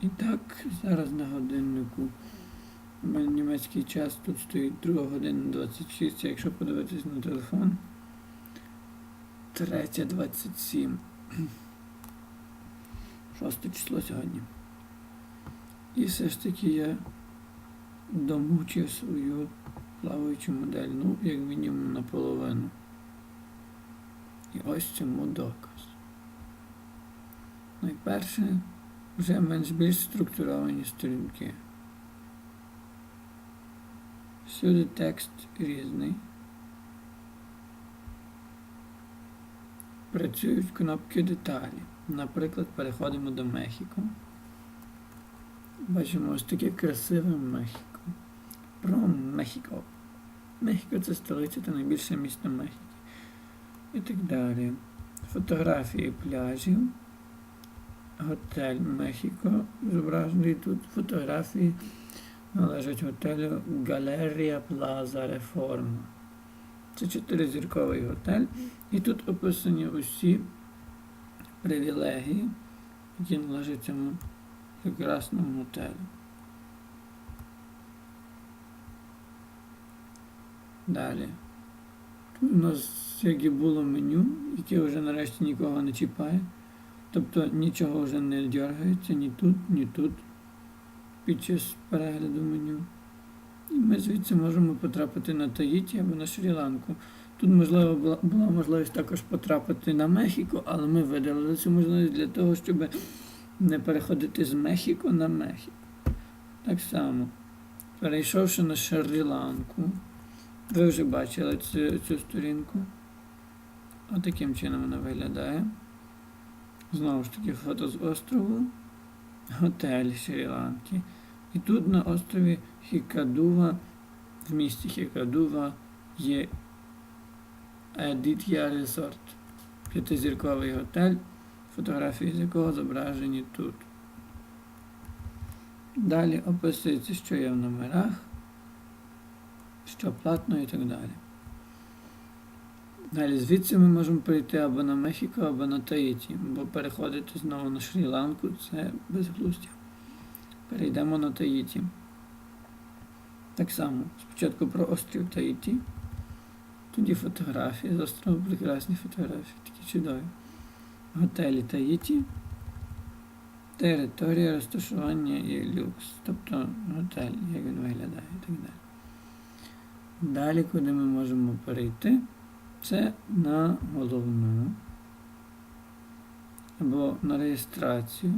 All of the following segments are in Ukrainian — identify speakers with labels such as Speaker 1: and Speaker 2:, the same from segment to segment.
Speaker 1: І так, зараз на годиннику. У мене німецький час тут стоїть 2 година 26, якщо подивитись на телефон. 3.27. Шосте число сьогодні. І все ж таки я домучив свою плаваючу модель, ну, як мінімум наполовину. І ось цьому доказ. Найперше, менш більш структуровані сторінки. Всюди текст різний. Працюють кнопки деталі. Наприклад, переходимо до Мехіко. Бачимо ось таке красиве Мехіко. Про Мехіко. Мехіко це столиця та найбільше місто Мехіки. І так далі. Фотографії пляжів. Готель Мехіко. Зображений тут фотографії належать готелю Галерія Плаза Реформа. Це чотиризірковий готель. І тут описані усі привілегії, які належать цьому прекрасному готелю. Далі. У нас як і було меню, яке вже нарешті нікого не чіпає. Тобто нічого вже не дергається ні тут, ні тут під час перегляду меню. І ми звідси можемо потрапити на Таїті або на Шрі-Ланку. Тут, можливо, була, була можливість також потрапити на Мехіко, але ми видалили цю можливість для того, щоб не переходити з Мехіко на Мехіко. Так само, перейшовши на Шрі-Ланку, ви вже бачили цю, цю сторінку. Отаким чином вона виглядає. Знову ж таки, фото з острову, готель Шрі-Ланки. І тут на острові Хікадува, в місті Хікадува є Едіт'я Резорт. П'ятизірковий готель, фотографії з якого зображені тут. Далі описується, що є в номерах, що платно і так далі. Далі звідси ми можемо перейти або на Мехіко, або на Таїті, бо переходити знову на Шрі-Ланку це безглуздя. Перейдемо на Таїті. Так само, спочатку про острів Таїті. Тоді фотографії з острову, прекрасні фотографії, такі чудові. Готелі Таїті. Територія розташування і люкс. Тобто готель, як він виглядає і так далі. Далі, куди ми можемо перейти, це на головну або на реєстрацію.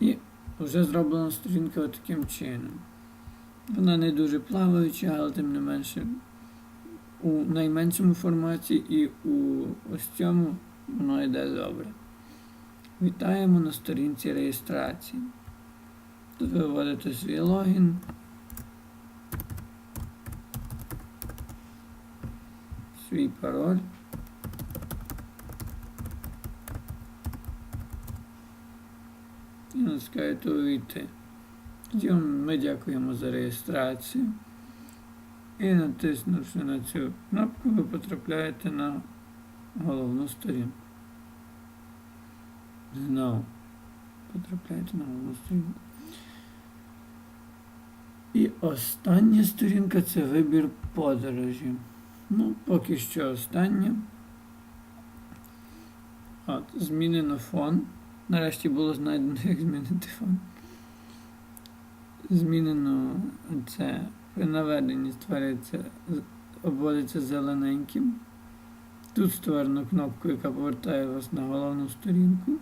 Speaker 1: І вже зроблена сторінка таким чином. Вона не дуже плаваюча, але тим не менше у найменшому форматі і у ось цьому воно йде добре. Вітаємо на сторінці реєстрації. Тут ви вводите свій логін. Свій пароль. І натискаєте увійти. Ми дякуємо за реєстрацію. І натиснувши на цю кнопку, ви потрапляєте на головну сторінку. Знову потрапляєте на головну сторінку. І остання сторінка це вибір подорожі. Ну, поки що остання. От, змінено фон. Нарешті було знайдено, як змінити фон. Змінено це при наведенні створюється, обводиться зелененьким. Тут створено кнопку, яка повертає вас на головну сторінку.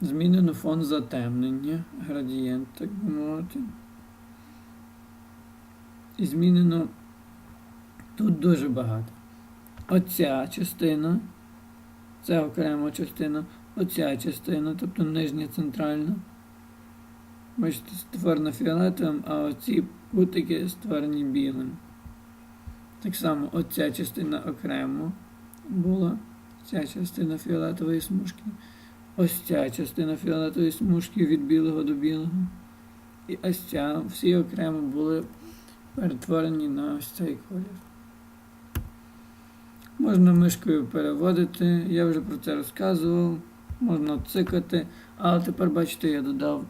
Speaker 1: Змінено фон затемнення, градієнт, так би мовити. І змінено тут дуже багато. Оця частина, це окрема частина, оця частина, тобто нижня центральна. Бачите, створена фіолетовим, а оці кутики створені білим. Так само оця частина окремо була, ця частина фіолетової смужки. Ось ця частина фіолетової смужки від білого до білого. І ось ця, всі окремо були перетворені на ось цей колір. Можна мишкою переводити, я вже про це розказував, можна цикати, але тепер бачите, я додав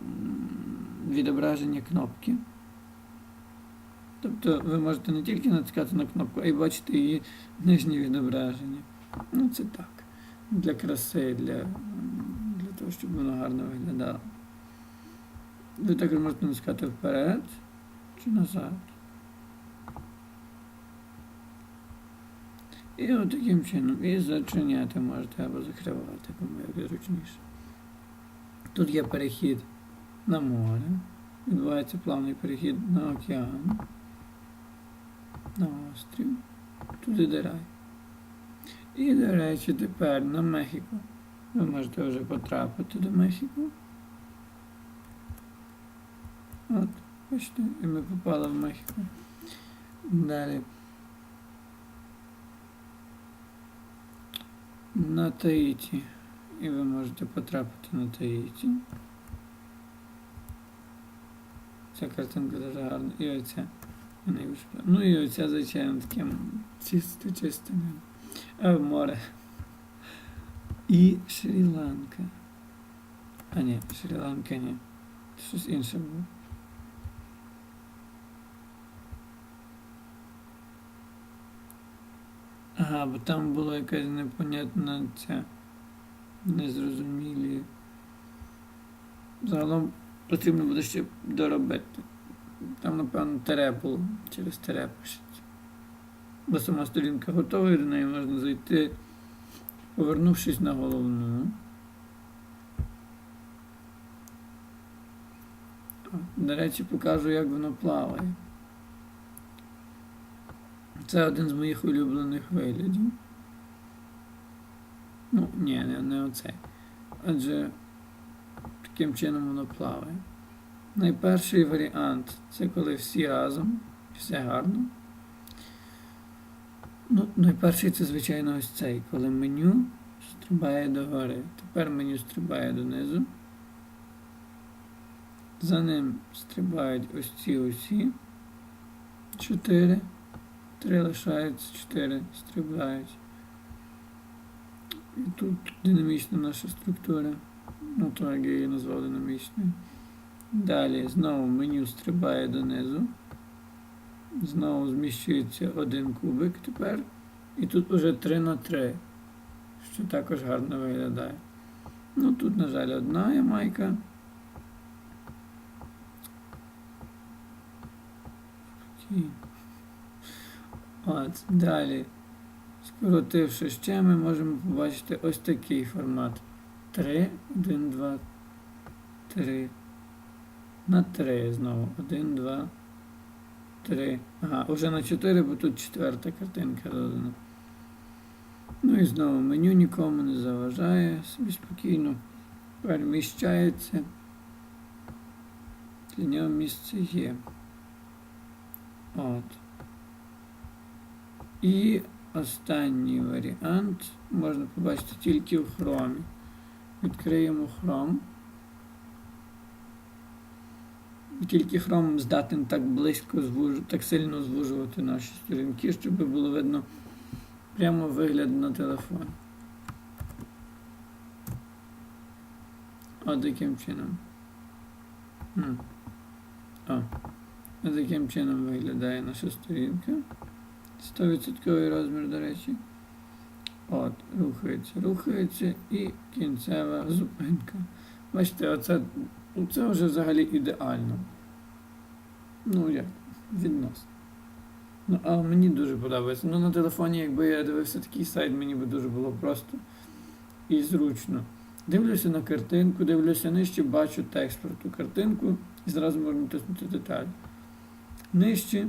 Speaker 1: відображення кнопки. Тобто ви можете не тільки натискати на кнопку, а й бачити її нижнє відображення. Ну це так. Для краси, для, для того, щоб воно гарно виглядало. Ви також можете натискати вперед чи назад. І от таким чином. І зачиняти можете або закривати, кому як зручніше. Тут є перехід на море. Відбувається плавний перехід на океан. На острів. Тут іде рай. І, до речі, тепер на Мехіко. Ви можете вже потрапити до Мехіко. От, бачите, і ми попали в Мехіко. Далі. На Таїті. І ви можете потрапити на Таїті. Ця картинка дуже гарна. І оця. Ну і оця, звичайно, таким чисто небо. А, море. І Шрі-Ланка. А ні, Шрі-Ланка ні. Щось інше було. Ага, бо там була якась непонятна ця незрозумілі. Загалом потрібно буде ще доробити. Там, напевно, тере було, через тере пишеться. Бо сама сторінка готова, і до неї можна зайти, повернувшись на головну. До речі, покажу, як воно плаває. Це один з моїх улюблених виглядів. Ну, ні, не, не оцей. Адже таким чином воно плаває. Найперший варіант це коли всі разом, все гарно. Ну, найперший це, звичайно, ось цей, коли меню стрибає догори. Тепер меню стрибає донизу. За ним стрибають ось ці усі. Чотири. Три лишаються, чотири стрибають. І тут динамічна наша структура. Ну, то як я її назвав динамічною. Далі знову меню стрибає донизу. Знову зміщується один кубик тепер. І тут уже 3 на 3, що також гарно виглядає. Ну тут, на жаль, одна ямайка. Спокійно. От, далі. Скоротивши ще, ми можемо побачити ось такий формат. 3, 1, 2, 3. На 3 знову. 1, 2, 3. Ага, уже на 4, бо тут четверта картинка додана. Ну і знову меню нікому не заважає, собі спокійно переміщається. Для нього місце є. От. І останній варіант можна побачити тільки в хромі. Відкриємо хром. Тільки хром здатен так близько звуж... так сильно звужувати наші сторінки, щоб було видно прямо вигляд на телефон. От таким чином. М. О. Таким чином виглядає наша сторінка. 100% розмір, до речі. От, рухається, рухається і кінцева зупинка. Бачите, оце, це вже взагалі ідеально. Ну як, відносно. Ну, але мені дуже подобається. Ну на телефоні, якби я дивився такий сайт, мені би дуже було просто і зручно. Дивлюся на картинку, дивлюся нижче, бачу текст про ту картинку і зразу можна тиснути деталі. Нижче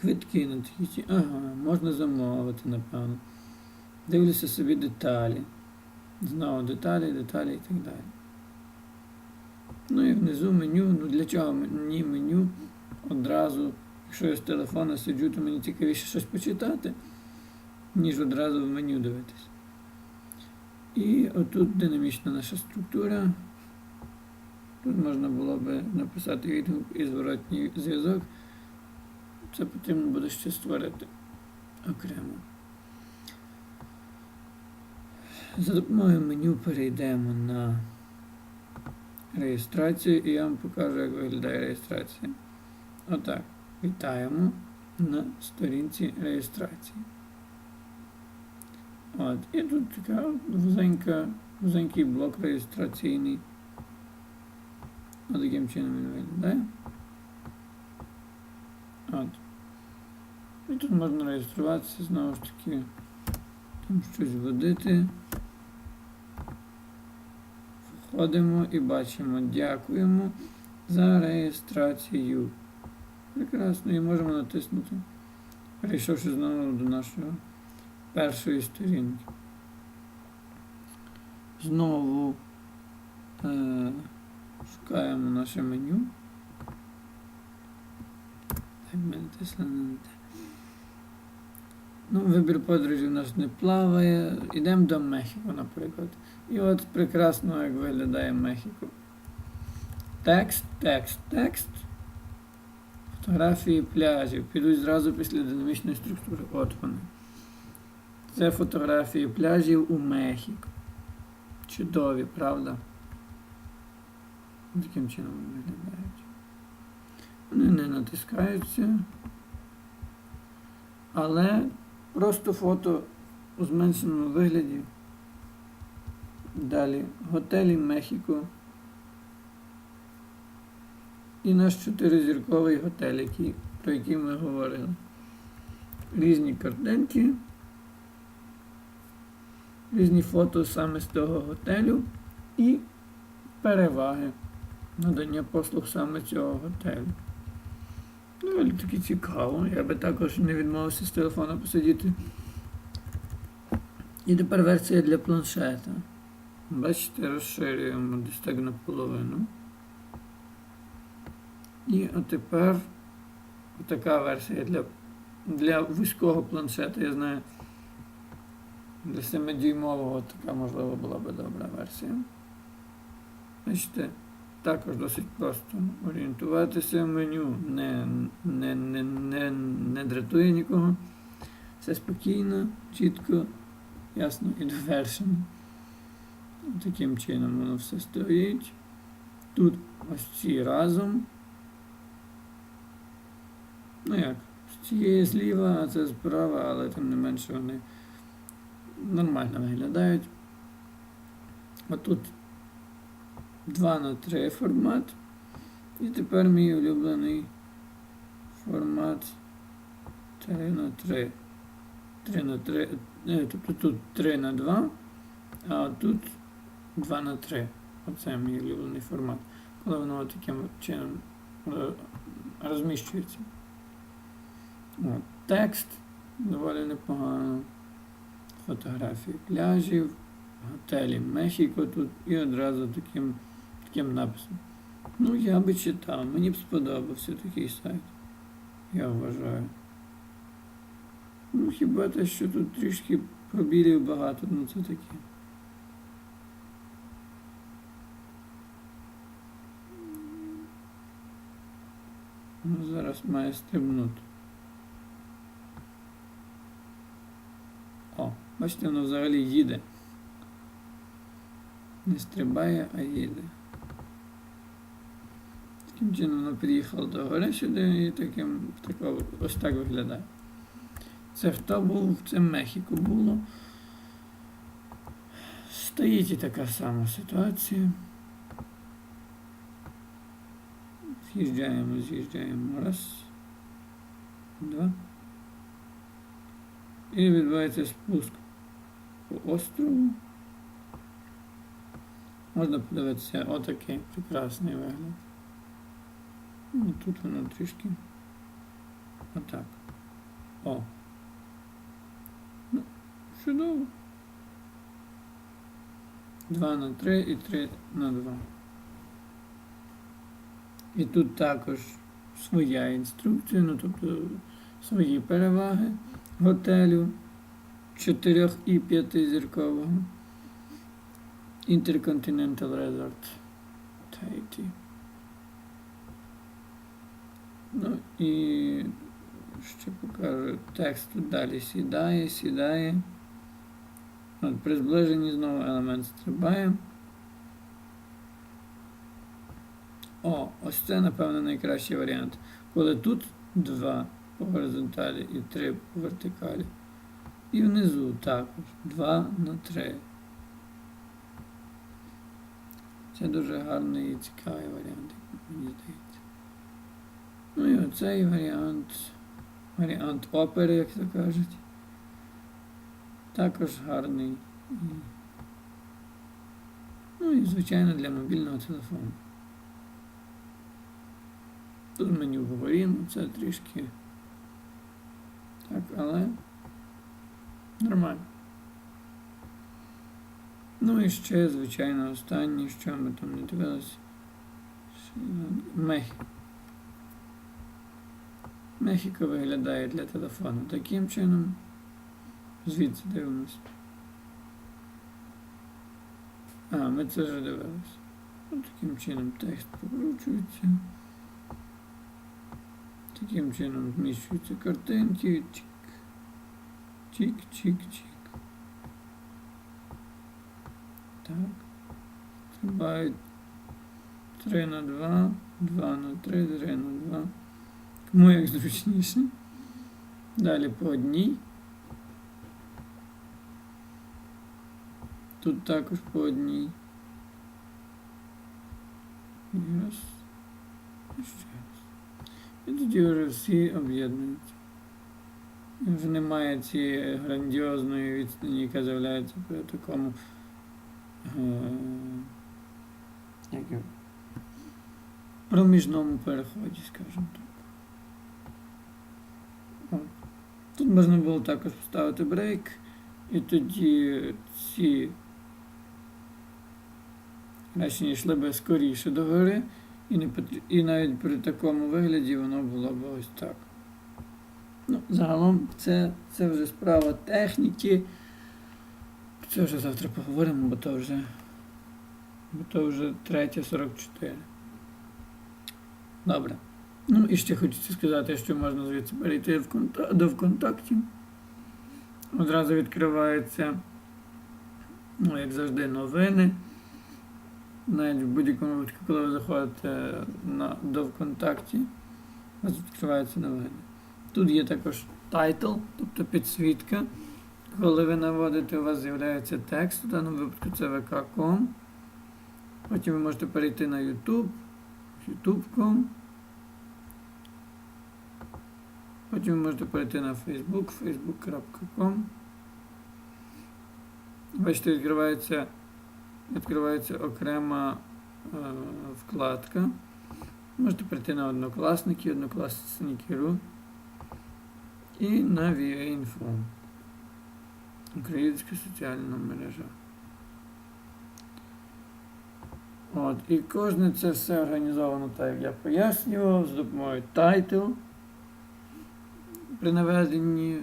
Speaker 1: квитки на такі. Ага, можна замовити, напевно. Дивлюся собі деталі. Знову деталі, деталі і так далі. Ну і внизу меню. Ну для чого мені меню одразу, якщо я з телефона сиджу, то мені цікавіше щось почитати, ніж одразу в меню дивитись. І отут динамічна наша структура. Тут можна було би написати відгук і зворотній зв'язок. Це потрібно буде ще створити окремо. За допомогою меню перейдемо на реєстрацію і я вам покажу, як виглядає реєстрація. Отак. Вітаємо на сторінці реєстрації. От. І тут така вузенька, вузенький блок реєстраційний. От таким чином він виглядає. От. І тут можна реєструватися, знову ж таки, там щось вводити. Входимо і бачимо, дякуємо за реєстрацію. Прекрасно, і можемо натиснути, перейшовши знову до нашого першої сторінки. Знову е, шукаємо наше меню. Так, ми натисли на те. Ну, вибір подорожі у нас не плаває. Йдемо до Мехіко, наприклад. І от прекрасно, як виглядає Мехіко. Текст, текст, текст. Фотографії пляжів. Підуть зразу після динамічної структури. От вони. Це фотографії пляжів у Мехіко. Чудові, правда? Таким чином вони виглядають. Вони не натискаються. Але просто фото у зменшеному вигляді. Далі готелі Мехіко. І наш чотиризірковий готель, який, про який ми говорили. Різні картинки, різні фото саме з того готелю і переваги надання послуг саме цього готелю. Доволі таки цікаво. Я би також не відмовився з телефона посидіти. І тепер версія для планшета. Бачите, розширюємо десь так наполовину. І от тепер така версія для для вузького планшета, я знаю. Для 7-дюймового така можливо була би добра версія. Бачите, також досить просто орієнтуватися в меню, не, не, не, не, не дратує нікого. Все спокійно, чітко, ясно і довершено. Таким чином воно все стоїть. Тут ось ці разом. Ну як, з цієї зліва, а це справа, але тим не менше вони нормально виглядають. Отут 2 на 3 формат. І тепер мій улюблений формат 3 на 3. 3 на 3. Тобто тут 3 на 2, а тут 2 на 3. Оце мій улюблений формат. Коли воно таким чином розміщується. От, Текст доволі непогано. Фотографії пляжів, готелі Мехіко тут і одразу таким таким написом. Ну, я би читав, мені б сподобався такий сайт. Я вважаю. Ну, хіба те, що тут трішки пробілів багато, ну це таке. Ну, зараз має стрибнути. О, бачите, воно взагалі їде. Не стрибає, а їде. Таким чином воно приїхало до гори сюди і таким, тако, ось так виглядає. Це хто був? Це Мехіко було. Стоїть і така сама ситуація. З'їжджаємо, з'їжджаємо. Раз. Два. І відбувається спуск по острову. Можна подивитися отакий прекрасний вигляд. Ну, тут воно трішки отак. О. Ну, чудово. 2 на 3 і 3 на 2. І тут також своя інструкція, ну тобто свої переваги готелю 4 і 5 зіркового. Intercontinental Resort Tahiti. Ну і ще покажу текст тут далі сідає, сідає. От, при зближенні знову елемент стрибає. О, ось це, напевно, найкращий варіант. Коли тут 2 по горизонталі і 3 по вертикалі. І внизу також 2 на 3. Це дуже гарний і цікавий варіант, як мені здається. Ну і оцей варіант. Варіант опери, як то кажуть. Також гарний. Ну і, звичайно, для мобільного телефону. Тут меню ну це трішки. Так, але нормально. Ну і ще, звичайно, останнє, що ми там не дивилися. Мехіко. Мехіко виглядає для телефону таким чином. Звідси дивимось. А, ми це вже дивилися. Ось таким чином текст покручується. Таким чином зміщуються картинки. Чик. Чик, чик, чик. Так. Стрибають 3 на 2, 2 на 3, 3 на 2. Кому як зручніше. Далі по одній. Тут також по одній. І раз. І ще раз. І тоді вже всі об'єднуються. Вже немає цієї грандіозної відстані, яка з'являється при такому. Е- проміжному переході, скажімо так. От. Тут можна було також поставити брейк, і тоді ці речення йшли би скоріше до гори, і, не потр- і навіть при такому вигляді воно було б ось так. Ну, загалом це, це вже справа техніки. Це вже завтра поговоримо, бо то вже, бо то вже 3.44. Добре. Ну і ще хочеться сказати, що можна звідси перейти в конта- до ВКонтакті. Одразу відкривається, ну, як завжди, новини. Навіть в будь-якому випадку, коли ви заходите на, до ВКонтакті, у вас відкриваються новини. Тут є також тайтл, тобто підсвітка. Коли ви наводите, у вас з'являється текст, в даному випадку це vk.com. Потім ви можете перейти на YouTube, youtube.com. Потім ви можете перейти на Facebook, facebook.com. Бачите, відкривається, відкривається окрема е, вкладка. Можете перейти на однокласники, однокласники.ру і на VA-Info. Українська соціальна мережа. От, і кожне це все організовано так, як я пояснював, з допомогою title. При наведенні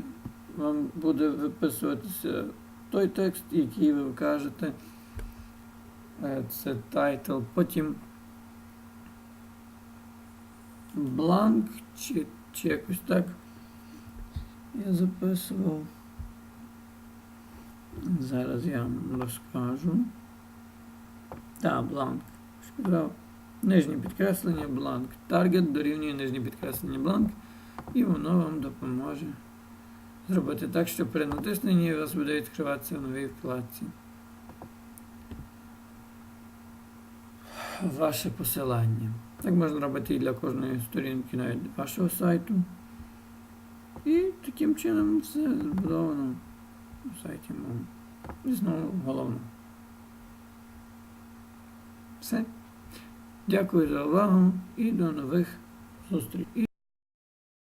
Speaker 1: вам буде виписуватися той текст, який ви вкажете. Е, Це title. Потім бланк чи, чи якось так. Я записував. Зараз я вам розкажу. Так, бланк. Сказав. Нижнє підкреслення, бланк. Таргет дорівнює нижнє підкреслення бланк. І воно вам допоможе зробити так, що при натисненні у вас буде відкриватися в новій вкладці. Ваше посилання. Так можна робити і для кожної сторінки навіть вашого сайту. І таким чином все збудовано на сайті мого. І знову головно. Все. Дякую за увагу і до нових зустрічей.